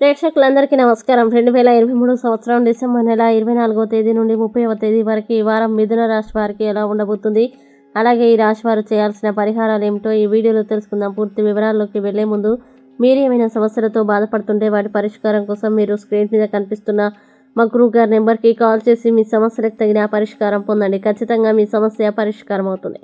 ప్రేక్షకులందరికీ నమస్కారం. రెండు వేల ఇరవై మూడు సంవత్సరం డిసెంబర్ నెల ఇరవై నాలుగో తేదీ నుండి ముప్పైవ తేదీ వరకు ఈ వారం మిథున రాశి వారికి ఎలా ఉండబోతుంది? అలాగే ఈ రాశి వారు చేయాల్సిన పరిహారాలు ఏమిటో ఈ వీడియోలో తెలుసుకుందాం. పూర్తి వివరాల్లోకి వెళ్ళే ముందు మీరు ఏమైనా సమస్యలతో బాధపడుతుంటే వాటి పరిష్కారం కోసం మీరు స్క్రీన్ మీద కనిపిస్తున్న మా గురువు గారి నెంబర్కి కాల్ చేసి మీ సమస్యలకు తగిన పరిష్కారం పొందండి. ఖచ్చితంగా మీ సమస్య పరిష్కారం అవుతుంది.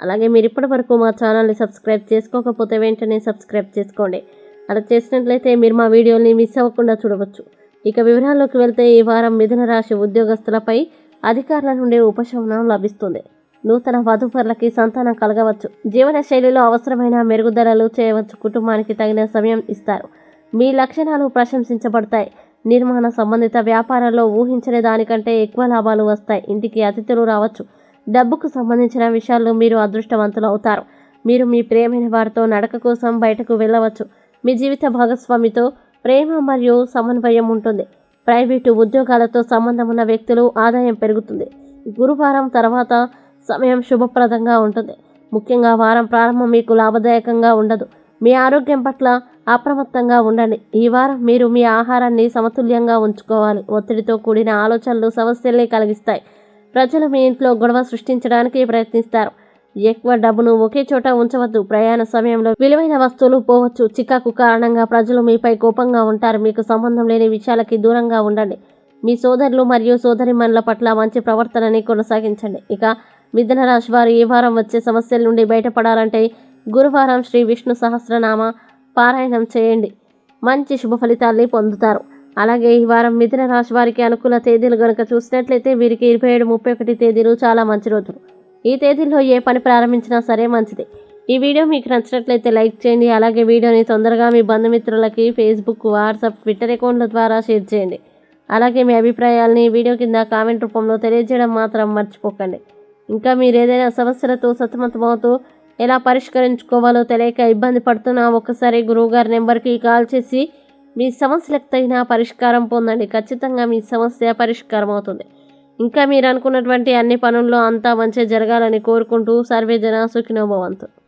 అలాగే మీరు ఇప్పటి వరకు మా ఛానల్ని సబ్స్క్రైబ్ చేసుకోకపోతే వెంటనే సబ్స్క్రైబ్ చేసుకోండి. అలా చేసినట్లయితే మీరు మా వీడియోని మిస్ అవ్వకుండా చూడవచ్చు. ఇక వివరాల్లోకి వెళ్తే ఈ వారం మిథున రాశి ఉద్యోగస్తులపై అధికారుల నుండి ఉపశమనం లభిస్తుంది. నూతన వధువరులకి సంతానం కలగవచ్చు. జీవన శైలిలో అవసరమైన మెరుగుదలలు చేయవచ్చు. కుటుంబానికి తగిన సమయం ఇస్తారు. మీ లక్షణాలు ప్రశంసించబడతాయి. నిర్మాణ సంబంధిత వ్యాపారాల్లో ఊహించని దానికంటే ఎక్కువ లాభాలు వస్తాయి. ఇంటికి అతిథులు రావచ్చు. డబ్బుకు సంబంధించిన విషయాల్లో మీరు అదృష్టవంతులు అవుతారు మీరు మీ ప్రేమైన వారితో నడక కోసం బయటకు వెళ్ళవచ్చు. మీ జీవిత భాగస్వామితో ప్రేమ మరియు సమన్వయం ఉంటుంది. ప్రైవేటు ఉద్యోగాలతో సంబంధం ఉన్న వ్యక్తులు ఆదాయం పెరుగుతుంది. గురువారం తర్వాత సమయం శుభప్రదంగా ఉంటుంది. ముఖ్యంగా వారం ప్రారంభం మీకు లాభదాయకంగా ఉండదు. మీ ఆరోగ్యం పట్ల అప్రమత్తంగా ఉండండి. ఈ వారం మీరు మీ ఆహారాన్ని సమతుల్యంగా ఉంచుకోవాలి. ఒత్తిడితో కూడిన ఆలోచనలు సమస్యల్ని కలిగిస్తాయి. ప్రజలు మీ ఇంట్లో గొడవ సృష్టించడానికి ప్రయత్నిస్తారు. ఎక్కువ డబ్బును ఒకే చోట ఉంచవద్దు. ప్రయాణ సమయంలో విలువైన వస్తువులు పోవచ్చు. చికాకు కారణంగా ప్రజలు మీపై కోపంగా ఉంటారు. మీకు సంబంధం లేని విషయాలకి దూరంగా ఉండండి. మీ సోదరులు మరియు సోదరిమణుల పట్ల మంచి ప్రవర్తనని కొనసాగించండి. ఇక మిథున రాశి వారు ఈ వారం వచ్చే సమస్యల నుండి బయటపడాలంటే గురువారం శ్రీ విష్ణు సహస్రనామ పారాయణం చేయండి. మంచి శుభ ఫలితాల్ని పొందుతారు. అలాగే ఈ వారం మిథున రాశి వారికి అనుకూల తేదీలు గనుక చూసినట్లయితే వీరికి ఇరవై ఏడు ముప్పై ఒకటి తేదీలు చాలా మంచి రోజులు. ఈ తేదీల్లో ఏ పని ప్రారంభించినా సరే మంచిది. ఈ వీడియో మీకు నచ్చినట్లయితే లైక్ చేయండి అలాగే వీడియోని తొందరగా మీ బంధుమిత్రులకి ఫేస్బుక్ వాట్సాప్ ట్విట్టర్ అకౌంట్ల ద్వారా షేర్ చేయండి. అలాగే మీ అభిప్రాయాల్ని వీడియో కింద కామెంట్ రూపంలో తెలియజేయడం మాత్రం మర్చిపోకండి. ఇంకా మీరు ఏదైనా సమస్యలతో సతమతమవుతూ ఎలా పరిష్కరించుకోవాలో తెలియక ఇబ్బంది పడుతున్నా ఒకసారి గురువుగారి నెంబర్కి కాల్ చేసి మీ సమస్యలకు తగిన పరిష్కారం పొందండి. ఖచ్చితంగా మీ సమస్య పరిష్కారం అవుతుంది ఇంకా మీరు అనుకున్నటువంటి అన్ని పనుల్లో అంతా మంచిగా జరగాలని కోరుకుంటూ సర్వే జన సుఖినోభవంతు